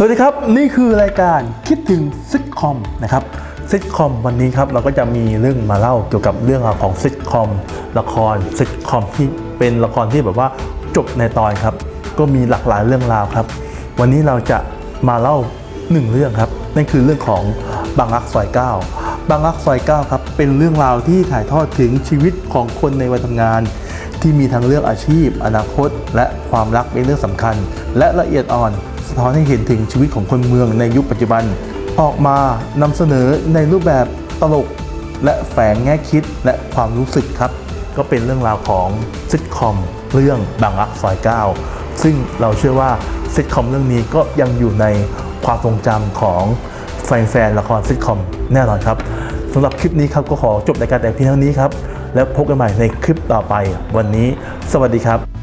สวัสดีครับ นี่คือรายการคิดถึงซิทคอมนะครับซิทคอมวันนี้ครับเราก็จะมีเรื่องมาเล่าเกี่ยวกับเรื่องราวของซิทคอมละครซิทคอมที่เป็นละครที่แบบว่าจบในตอนครับ ก็มีหลากหลายเรื่องราวครับ วันนี้เราจะมาเล่าหนึ่งเรื่องครับนั่นคือเรื่องของบางรักซอยเก้าบางรักซอยเก้าครับเป็นเรื่องราวที่ถ่ายทอดถึงชีวิตของคนในวัยทำงาน ที่มีทั้งเรื่องอาชีพ อนาคต และความรักเป็นเรื่องสำคัญ และละเอียดอ่อน สะท้อนให้เห็นถึงชีวิตของคนเมืองในยุคปัจจุบัน ออกมานำเสนอในรูปแบบตลก และแฝงแง่คิดและความรู้สึกครับ ก็เป็นเรื่องราวของซิทคอมเรื่องบางรักซอย9ซึ่งเราเชื่อว่าซิทคอมเรื่องนี้ก็ยังอยู่ในความทรงจำของแฟนๆละครซิทคอมแน่นอนครับสำหรับคลิปนี้ครับก็ขอจบรายการแต่เพียงเท่านี้ครับ แล้วพบกันใหม่ในคลิปต่อไปวันนี้ สวัสดีครับ